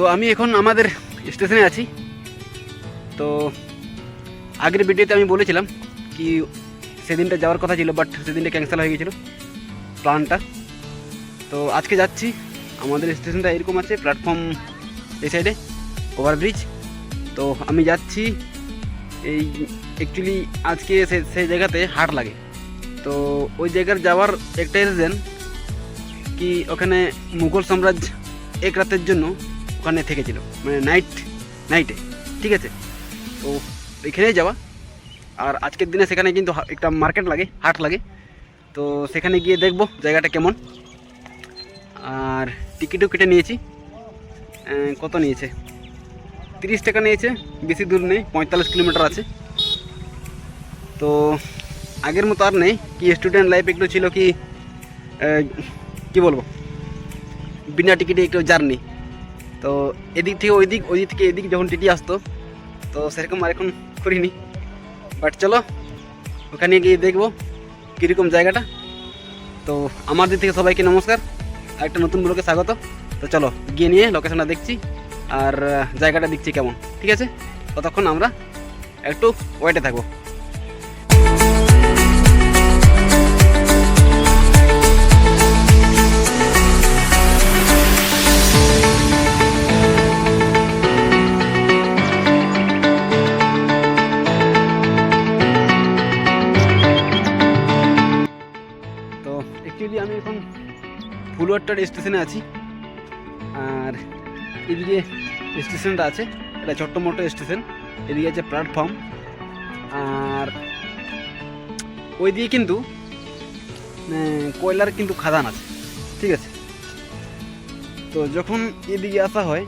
তো আমি এখন আমাদের স্টেশনে আছি। তো আগের ভিডিওতে আমি বলেছিলাম কি সেদিনটা যাওয়ার কথা ছিল বাট সেদিনটা ক্যান্সেল হয়ে গেছিল প্ল্যানটা তো আজকে যাচ্ছি। আমাদের স্টেশনটা এরকম আছে প্ল্যাটফর্ম এই সাইডে ওভারব্রিজ তো আমি যাচ্ছি, এই অ্যাকচুয়ালি আজকে সেই জায়গাতে হাট লাগে। তো ওই জায়গার যাওয়ার একটাই রিজন কি, ওখানে মুঘল সাম্রাজ্য এক রাতের জন্য ওখানে থেকেছিল মানে নাইট নাইটে ঠিক আছে? তো এখানেই যাওয়া। আর আজকের দিনে সেখানে কিন্তু একটা মার্কেট লাগে, হাট লাগে। তো সেখানে গিয়ে দেখব জায়গাটা কেমন। আর টিকিটও কেটে নিয়েছি। কত নিয়েছে? তিরিশ টাকা নিয়েছে, বেশি দূর নেই, পঁয়তাল্লিশ কিলোমিটার আছে। তো আগের মতো আর নেই, কি স্টুডেন্ট লাইফ একটু ছিল কি কি বলব? বিনা টিকিটে একটু জার্নি তো এদিক থেকে ওই দিক ওই দিক থেকে এদিক যখন টিটি আসতো, তো সেরকম আর এখন করিনি। বাট চলো, ওখানে গিয়ে দেখব কীরকম জায়গাটা। তো আমার দিক থেকে সবাইকে নমস্কার আর একটা নতুন ব্লগে স্বাগত। তো চলো, গিয়ে নিয়ে লোকেশনটা দেখছি, আর জায়গাটা দেখছি কেমন, ঠিক আছে? ততক্ষণ আমরা একটু ওয়েটে থাকব। ফুলওয়ারটার স্টেশনে আছি। আর এদিকে স্টেশনটা আছে, এটা ছোট্ট মোটো স্টেশন এদিকে আছে প্ল্যাটফর্ম আর ওই দিকে কিন্তু কয়লার কিন্তু খাদান আছে, ঠিক আছে? তো যখন এদিকে আসা হয়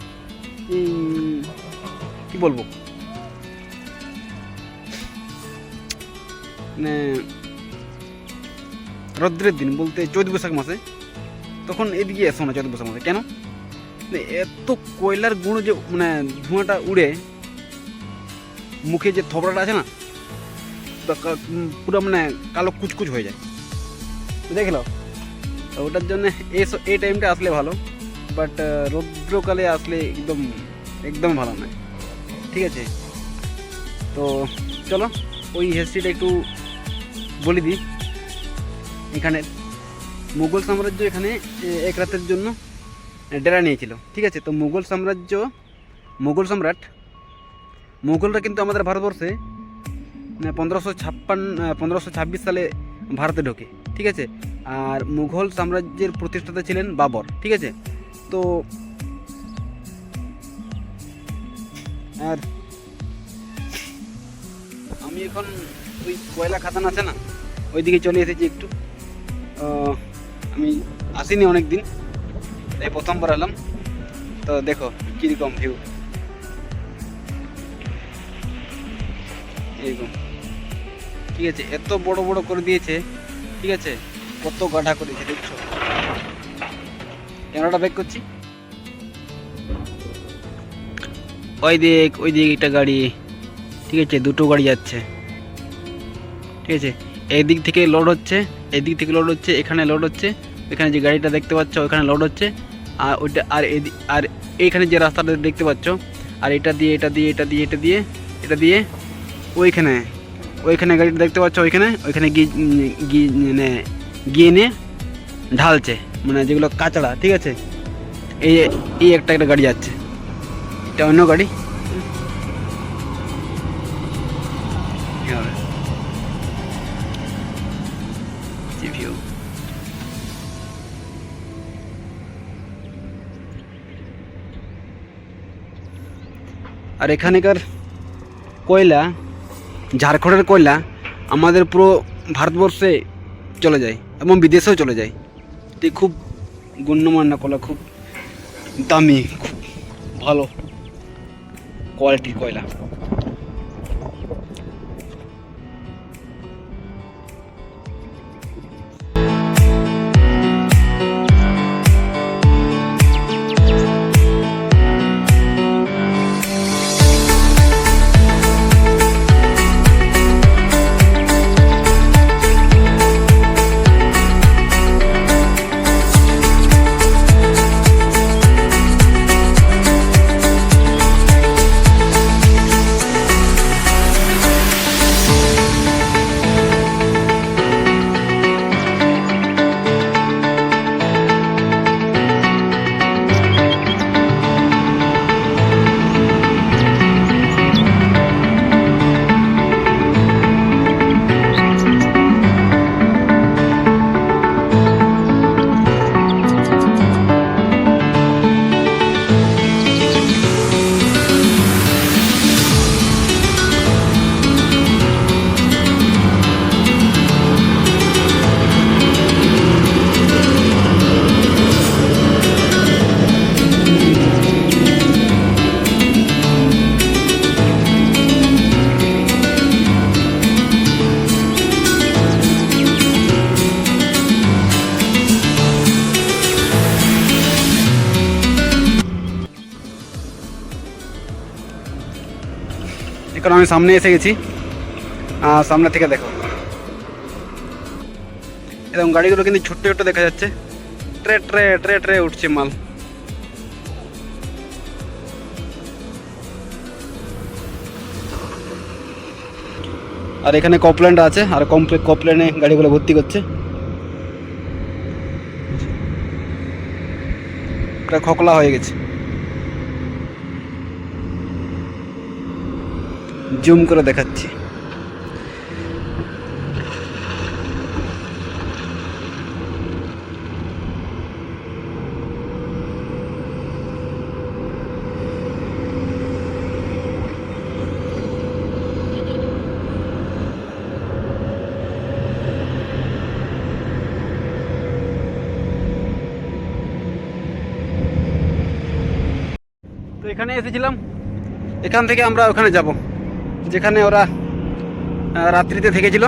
কি বলব? রৌদ্রের দিন বলতে চৈত বৈশাখ মাসে। তখন এদিকে এসো না চৈত বৈশাখ মাসে কেন? এত কয়লার গুঁড়ো যে মানে ধোঁয়াটা উড়ে, মুখে যে থবড়াটা আছে না পুরো মানে কালো কুচকুচ হয়ে যায়। দেখল তো ওটার জন্য এই টাইমটা আসলে ভালো বাট রৌদ্রকালে আসলে একদম একদম ভালো নয়। ঠিক আছে? তো চলো, ওই হিস্ট্রিটা একটু বলে দিই। এখানে মুঘল সাম্রাজ্য এখানে এক রাতের জন্য ডেরা নিয়েছিল। ঠিক আছে? তো মুঘল সাম্রাজ্য, মুঘল সম্রাট, মুঘলরা কিন্তু আমাদের ভারতবর্ষে পনেরোশো ছাপ্পান্ন পনেরোশো ছাব্বিশ সালে ভারতে ঢোকে। ঠিক আছে? আর মুঘল সাম্রাজ্যের প্রতিষ্ঠাতা ছিলেন বাবর। ঠিক আছে? তো আর আমি এখন ওই কয়লা খাদান আছে না, ওইদিকে চলে এসেছি একটু। আমি আসিনি অনেক দিন এই প্রথমবার এলাম। তো দেখো, কীরকম ভিউ এইরকম। ঠিক আছে, এত বড় বড় করে দিয়েছে, ঠিক আছে, কত গাঢ়া করেছে দেখছ? ক্যামেরাটা ব্যাক করছি। ওই দিক ওই দিক একটা গাড়ি। ঠিক আছে, দুটো গাড়ি যাচ্ছে। ঠিক আছে এই দিক থেকে লোড হচ্ছে এই দিক থেকে লোড হচ্ছে, এখানে লোড হচ্ছে। এখানে যে গাড়িটা দেখতে পাচ্ছ, ওখানে লোড হচ্ছে। আর ওইটা, আর আর এইখানে যে রাস্তাটা দেখতে পাচ্ছ, আর এটা দিয়ে এটা দিয়ে এটা দিয়ে এটা দিয়ে এটা দিয়ে, ওইখানে ওইখানে গাড়িটা দেখতে পাচ্ছ, ওইখানে ওইখানে গিয়ে মানে গিয়ে নিয়ে ঢালছে মানে যেগুলো কাঁচড়া ঠিক আছে? এই এই একটা একটা গাড়ি যাচ্ছে। এটা অন্য গাড়ি? আর এখানকার কয়লা, ঝাড়খণ্ডের কয়লা আমাদের পুরো ভারতবর্ষে চলে যায় এবং বিদেশেও চলে যায়। এটি খুব গুণ্যমান্য কয়লা, খুব দামি, খুব ভালো কোয়ালিটির কয়লা। এখন আমি সামনে এসে গেছি। সামনে থেকে দেখো। এরকম গাড়িগুলো কিন্তু ছোট্ট ছোট্ট দেখা যাচ্ছে। ট্রে ট্রে ট্রে ট্রে উঠছে মাল। আর এখানে কপল্যান্ড আছে, আর কপল্যান্ডে গাড়িগুলো ভর্তি করছে। খোকলা হয়ে গেছে। জুম করে দেখাচ্ছি। তো এখানে এসেছিলাম। এখান থেকে আমরা ওখানে যাব। যেখানে ওরা রাত্রিতে থেকেছিল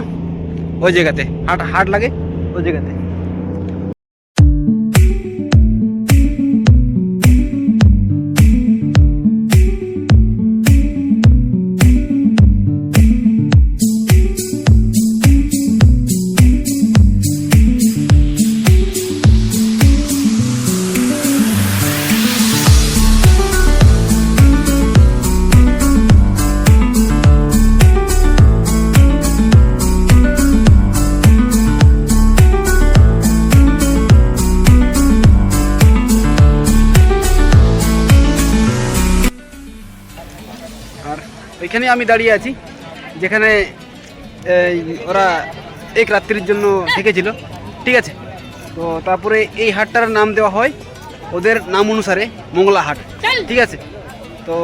ওই জায়গাতে। হাট হাট লাগে ওই জায়গাতে। আর ওইখানে আমি দাঁড়িয়ে আছি যেখানে ওরা এক রাত্রির জন্য থেকেছিল ঠিক আছে? তো তারপরে এই হাটটার নাম দেওয়া হয় ওদের নাম অনুসারে মঙ্গলা হাট। ঠিক আছে? তো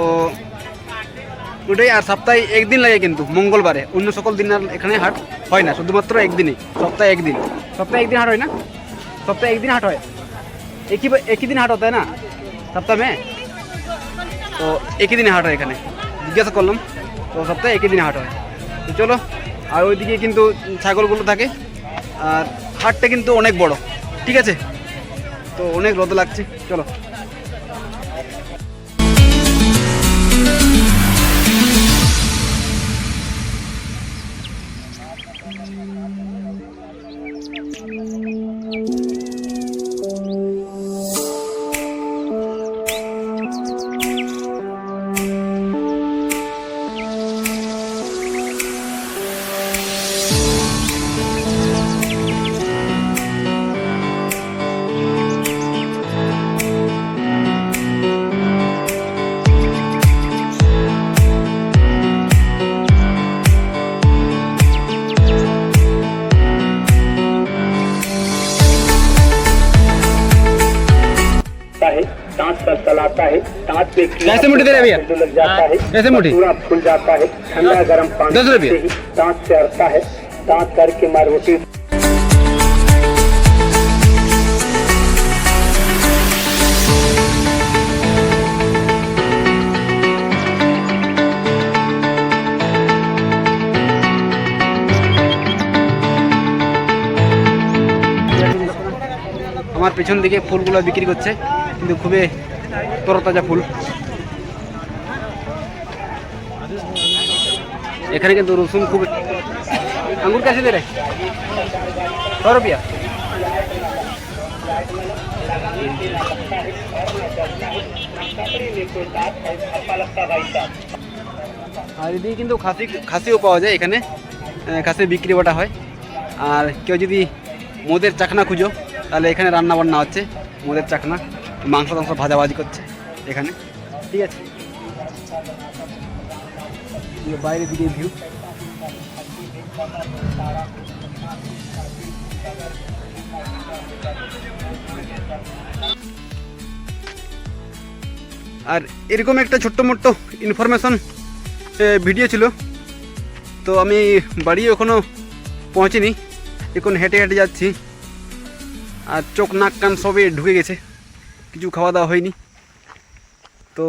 ওটাই আর সপ্তাহে একদিন লাগে কিন্তু মঙ্গলবারে। অন্য সকল দিন আর এখানে হাট হয় না শুধুমাত্র একদিনে সপ্তাহে একদিন। সপ্তাহে একদিন হাট হয় না? সপ্তাহে একদিন হাট হয়। একই একই দিন হাট হতো না? সপ্তাহে? তো একই দিনে হাট হয় এখানে। জিজ্ঞাসা করলাম, তো সপ্তাহে একই দিনে হাট হয়। তো চলো, আর ওইদিকে কিন্তু ছাগলগুলো থাকে, আর হাটটা কিন্তু অনেক বড়, ঠিক আছে? তো অনেক রোদ লাগছে, চলো। कैसे मुट्ठी दे रहे भैया? लग जाता है कैसे मुट्ठी? पूरा फूल जाता है ठंडा गर्म पानी दस रुपये? से ही दांत से अड़ता है दांत करके मारोटी আমার পেছন দিকে ফুলগুলো বিক্রি করছে কিন্তু খুবই তরতাজা ফুল। এখানে কিন্তু রসুন খুব আঙ্গুর কাছে দে রে। ছ রুপিয়া আর এদিকে কিন্তু খাসি খাসিও পাওয়া যায় এখানে। খাসি বিক্রি বাটা হয়। আর কেউ যদি মোদের চাকনা খুঁজো, তাহলে এখানে রান্না বান্না হচ্ছে, মোদের চাকনা। মাংস টাংস ভাজাভাজি করছে এখানে। ঠিক আছে। এই বাইরের দিকে ভিউ আর এরকম একটা ছোট্ট মোট্ট ইনফরমেশন ভিডিও ছিল। তো আমি বাড়ি এখনও পৌঁছিনি। এখন হেঁটে হেঁটে যাচ্ছি। আর চোখ, নাক, কান সবই ঢুকে গেছে। কিছু খাওয়া দাওয়া হয়নি। তো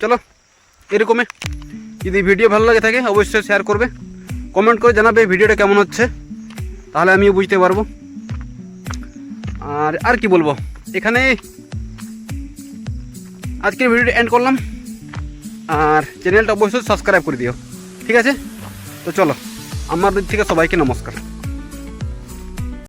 চলো এরকমে যদি ভিডিও ভালো লাগে থাকে, অবশ্যই শেয়ার করবে। কমেন্ট করে জানাবে ভিডিওটা কেমন হচ্ছে। তাহলে আমিও বুঝতে পারব। আর আর কি বলব? এখানে আজকের ভিডিওটা এন্ড করলাম। আর চ্যানেলটা অবশ্যই সাবস্ক্রাইব করে দিও। ঠিক আছে? তো চলো আমার দিক থেকে সবাইকে নমস্কার।